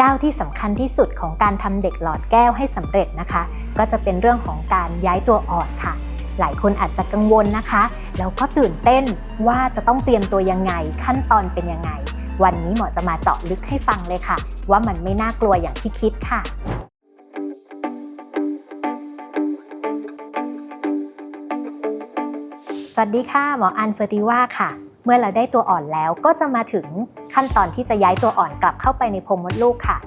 ก้าวที่สำคัญที่สุดของการทำเด็กหลอดแก้วให้สำเร็จนะคะ ก็จะเป็นเรื่องของการย้ายตัวอ่อนค่ะ หลายคนอาจจะกังวลนะคะ แล้วก็ตื่นเต้นว่าจะต้องเตรียมตัวยังไง ขั้นตอนเป็นยังไง วันนี้หมอจะมาเจาะลึกให้ฟังเลยค่ะ ว่ามันไม่น่ากลัวอย่างที่คิดค่ะสวัสดีค่ะ หมออันเฟอร์ติว่าค่ะ เมื่อเราได้ตัวอ่อนแล้วก็จะมาถึงขั้นตอนที่จะย้ายตัวอ่อนกลับเข้าไปในโพรงมดลูกค่ะ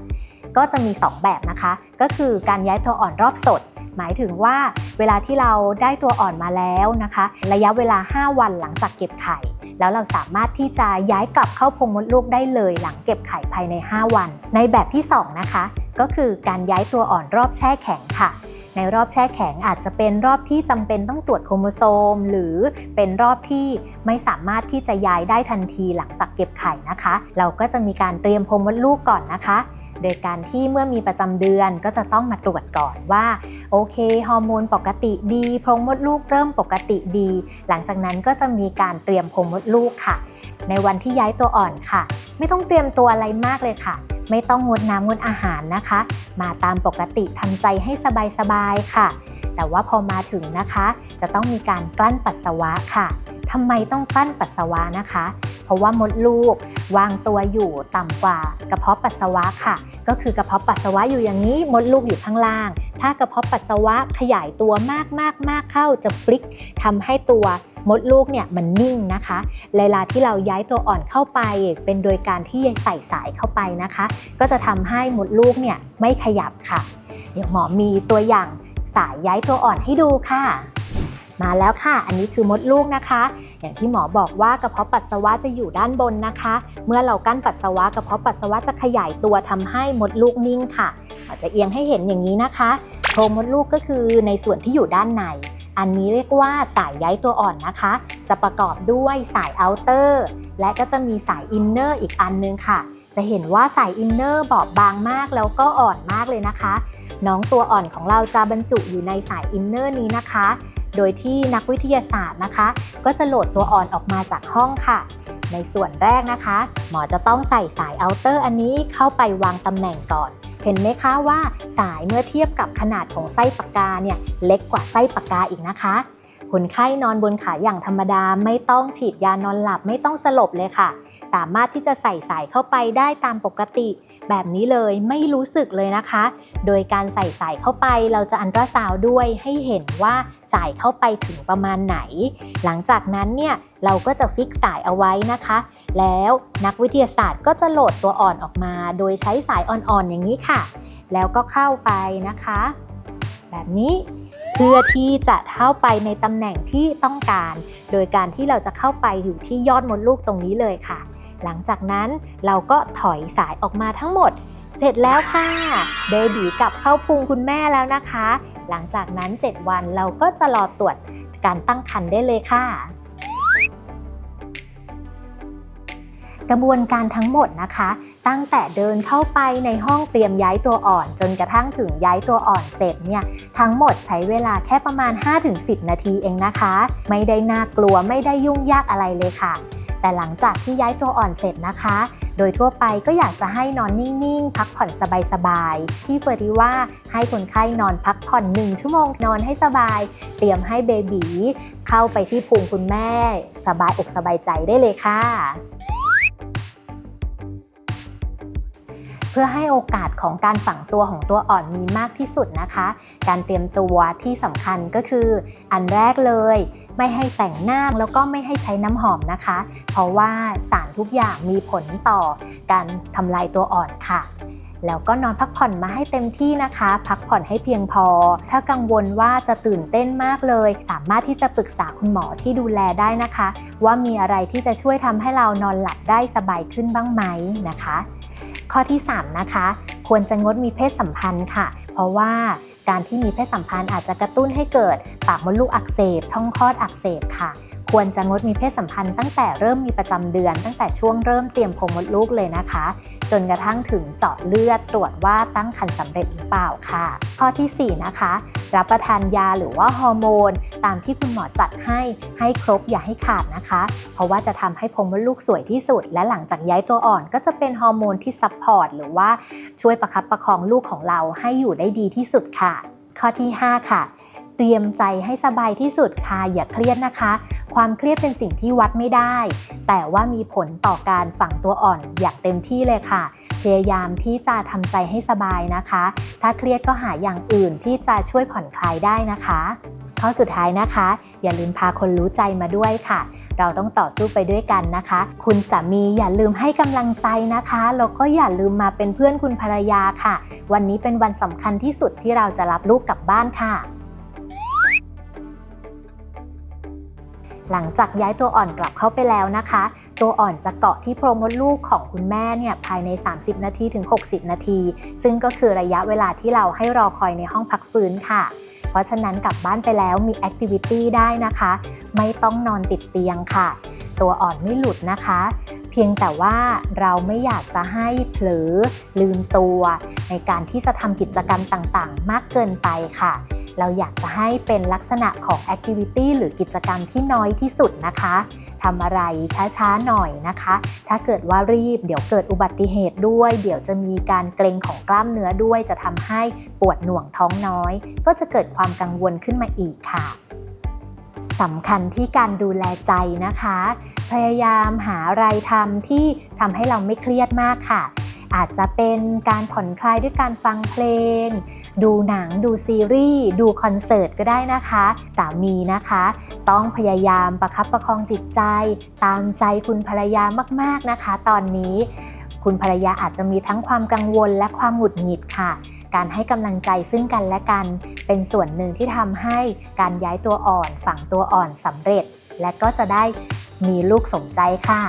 ก็จะมี 2 แบบนะคะ ก็คือการย้ายตัวอ่อนรอบสด หมายถึงว่าเวลาที่เราได้ตัวอ่อนมาแล้วนะคะ ระยะเวลา 5 วันหลังจากเก็บไข่ แล้วเราสามารถที่จะย้ายกลับเข้าโพรงมดลูกได้เลย หลังเก็บไข่ภายใน 5 วัน ในแบบที่ 2 นะคะ ก็คือการย้ายตัวอ่อนรอบแช่แข็งค่ะ ในรอบแช่แข็งอาจจะเป็นรอบที่จำเป็นต้องตรวจโครโมโซม หรือเป็นรอบที่ไม่สามารถที่จะย้ายได้ทันทีหลังจากเก็บไข่นะคะ เราก็จะมีการเตรียมโพรงมดลูกก่อนนะคะโดยการที่เมื่อมีประจำเดือนก็จะต้องมาตรวจก่อนว่าโอเคฮอร์โมนปกติดีโพรงมดลูกเริ่มปกติดี หลังจากนั้นก็จะมีการเตรียมโพรงมดลูกค่ะ ในวันที่ย้ายตัวอ่อนค่ะ ไม่ต้องเตรียมตัวอะไรมากเลยค่ะ ไม่ต้องงดน้ำงดอาหารนะคะ มาตามปกติทำใจให้สบายๆค่ะ แต่ว่าพอมาถึงนะคะ จะต้องมีการกลั้นปัสสาวะค่ะทำไมต้องกลั้นปัสสาวะนะคะ เพราะว่ามดลูกวางตัวอยู่ต่ำกว่ากระเพาะปัสสาวะค่ะ ก็คือกระเพาะปัสสาวะอยู่อย่างนี้มดลูกอยู่ข้างล่าง ถ้ากระเพาะปัสสาวะขยายตัวมากมากมากเข้าจะฟลิกทำให้ตัว มดลูกเนี่ยมันนิ่งนะคะ เวลาที่เราย้ายตัวอ่อนเข้าไป เป็นโดยการที่ใส่สายเข้าไปนะคะ ก็จะทำให้มดลูกเนี่ยไม่ขยับค่ะ เดี๋ยวหมอมีตัวอย่างสายย้ายตัวอ่อนให้ดูค่ะ มาแล้วค่ะ อันนี้คือมดลูกนะคะ อย่างที่หมอบอกว่ากระเพาะปัสสาวะจะอยู่ด้านบนนะคะ เมื่อเรากั้นปัสสาวะกระเพาะปัสสาวะจะขยายตัวทำให้มดลูกนิ่งค่ะอาจจะเอียงให้เห็นอย่างนี้นะคะโพรงมดลูกก็คือในส่วนที่อยู่ด้านใน อันนี้เรียกว่าสายใยตัวอ่อนนะคะ จะประกอบด้วยสายเอาเตอร์และก็จะมีสายอินเนอร์อีกอันนึงค่ะ จะเห็นว่าสายอินเนอร์บอบบางมากแล้วก็อ่อนมากเลยนะคะ น้องตัวอ่อนของเราจะบรรจุอยู่ในสายอินเนอร์นี้นะคะ โดยที่นักวิทยาศาสตร์นะคะ ก็จะโหลดตัวอ่อนออกมาจากห้องค่ะ ในส่วนแรกนะคะ หมอจะต้องใส่สายเอาเตอร์อันนี้เข้าไปวางตำแหน่งก่อน เห็นไหมคะว่าสายเมื่อเทียบกับขนาดของไส้ปากกาเนี่ยเล็กกว่าไส้ปากกาอีกนะคะคนไข้นอนบนขาอย่างธรรมดาไม่ต้องฉีดยานอนหลับไม่ต้องสลบเลยค่ะ สามารถที่จะใส่สายเข้าไปได้ตามปกติ แบบนี้เลยไม่รู้สึกเลยนะคะ โดยการใส่สายเข้าไปเราจะอันตราซาวด์ด้วยให้เห็นว่า สายเข้าไปถึงประมาณไหน หลังจากนั้นเนี่ยเราก็จะฟิกสายเอาไว้นะคะ แล้วนักวิทยาศาสตร์ก็จะโหลดตัวอ่อนออกมา โดยใช้สายอ่อนๆอย่างนี้ค่ะ แล้วก็เข้าไปนะคะ แบบนี้เพื่อที่จะเข้าไปในตำแหน่งที่ต้องการ โดยการที่เราจะเข้าไปอยู่ที่ยอดมดลูกตรงนี้เลยค่ะ หลังจากนั้นเราก็ถอยสายออกมาทั้งหมด เสร็จแล้วค่ะ เบบีกลับเข้าพุงคุณแม่แล้วนะคะ หลังจากนั้น 7 วันเราก็จะรอตรวจการตั้งครรภ์ได้เลยค่ะ กระบวนการทั้งหมดนะคะ ตั้งแต่เดินเข้าไปในห้องเตรียมย้ายตัวอ่อน จนกระทั่งถึงย้ายตัวอ่อนเสร็จเนี่ยทั้งหมดใช้เวลาแค่ประมาณ 5-10 นาทีเองนะคะ ไม่ได้น่ากลัวไม่ได้ยุ่งยากอะไรเลยค่ะ แต่หลังจากที่ย้ายตัวอ่อนเสร็จนะคะ โดยทั่วไปก็อยากจะให้นอนนิ่งๆ พักผ่อนสบายๆ ที่เฟอร์ดีว่าให้คนไข้นอนพักผ่อน 1 ชั่วโมงนอนให้สบาย เตรียมให้เบบีเข้าไปที่พุงคุณแม่ สบายอกสบายใจได้เลยค่ะ พื่อให้โอกาสของการฝังตัวของตัวอ่อนมีมากที่สุดนะคะ การเตรียมตัวที่สำคัญก็คือ อันแรกเลย ไม่ให้แต่งหน้าแล้วก็ไม่ให้ใช้น้ำหอมนะคะ เพราะว่าสารทุกอย่างมีผลต่อการทำลายตัวอ่อนค่ะแล้วก็นอนพักผ่อนมาให้เต็มที่นะคะ พักผ่อนให้เพียงพอ ถ้ากังวลว่าจะตื่นเต้นมากเลย สามารถที่จะปรึกษาคุณหมอที่ดูแลได้นะคะ ว่ามีอะไรที่จะช่วยทำให้เรานอนหลับได้สบายขึ้นบ้างไหมนะคะ ข้อที่ 3 นะคะ ควรจะงดมีเพศสัมพันธ์ค่ะ เพราะว่าการที่มีเพศสัมพันธ์อาจจะกระตุ้นให้เกิดปากมดลูกอักเสบ ช่องคลอดอักเสบค่ะ ควรจะงดมีเพศสัมพันธ์ตั้งแต่เริ่มมีประจำเดือน ตั้งแต่ช่วงเริ่มเตรียมโพรงมดลูกเลยนะคะ จนกระทั่งถึงเจาะเลือดตรวจว่าตั้งครรภ์สำเร็จหรือเปล่าค่ะ ข้อทีสี่4 นะคะ รับประทานยาหรือว่าฮอร์โมน ตามที่คุณหมอจัดให้ให้ครบอย่าให้ขาดนะคะ เพราะว่าจะทำให้พรมมดลูกสวยที่สุด และหลังจากย้ายตัวอ่อนก็จะเป็นฮอร์โมนที่ซัพพอร์ตหรือว่าช่วยประคับประคองลูกของเราให้อยู่ได้ดีที่สุดค่ะ ข้อที่ 5 ค่ะเตรียมใจให้สบายที่สุดค่ะอย่าเครียดนะคะ ความเครียดเป็นสิ่งที่วัดไม่ได้ แต่ว่ามีผลต่อการฝังตัวอ่อนอย่างเต็มที่เลยค่ะ พยายามที่จะทำใจให้สบายนะคะ ถ้าเครียดก็หาอย่างอื่นที่จะช่วยผ่อนคลายได้นะคะข้อสุดท้ายนะคะ อย่าลืมพาคนรู้ใจมาด้วยค่ะ เราต้องต่อสู้ไปด้วยกันนะคะ คุณสามีอย่าลืมให้กำลังใจนะคะแล้วก็อย่าลืมมาเป็นเพื่อนคุณภรรยาค่ะ วันนี้เป็นวันสำคัญที่สุดที่เราจะรับลูกกลับบ้านค่ะ หลังจากย้ายตัวอ่อนกลับเข้าไปแล้วนะคะ ตัวอ่อนจะเกาะที่โพรงมดลูกของคุณแม่เนี่ยภายใน 30 นาทีถึง 60 นาที ซึ่งก็คือระยะเวลาที่เราให้รอคอยในห้องพักฟื้นค่ะ เพราะฉะนั้นกลับบ้านไปแล้วมีแอคทิวิตี้ได้นะคะ ไม่ต้องนอนติดเตียงค่ะ ตัวอ่อนไม่หลุดนะคะ เพียงแต่ว่าเราไม่อยากจะให้เผลอลืมตัว ในการที่จะทำกิจกรรมต่างๆ มากเกินไปค่ะ เราอยากจะให้เป็นลักษณะของแอคทิวิตี้หรือกิจกรรมที่น้อยที่สุดนะคะทำอะไรช้าๆหน่อยนะคะ ถ้าเกิดว่ารีบ เดี๋ยวเกิดอุบัติเหตุด้วย เดี๋ยวจะมีการเกร็งของกล้ามเนื้อด้วย จะทำให้ปวดหน่วงท้องน้อย ก็จะเกิดความกังวลขึ้นมาอีกค่ะสำคัญที่การดูแลใจนะคะ พยายามหาอะไรทำที่ทำให้เราไม่เครียดมากค่ะ อาจจะเป็นการผ่อนคลายด้วยการฟังเพลง ดูหนังดูซีรีส์ดูคอนเสิร์ตก็ได้นะคะ สามีนะคะ ต้องพยายามประคับประคองจิตใจ ตามใจคุณภรรยามากๆนะคะ ตอนนี้ คุณภรรยาอาจจะมีทั้งความกังวลและความหงุดหงิดค่ะ การให้กำลังใจซึ่งกันและกัน เป็นส่วนหนึ่งที่ทำให้การย้ายตัวอ่อน ฝังตัวอ่อนสำเร็จ และก็จะได้มีลูกสมใจค่ะ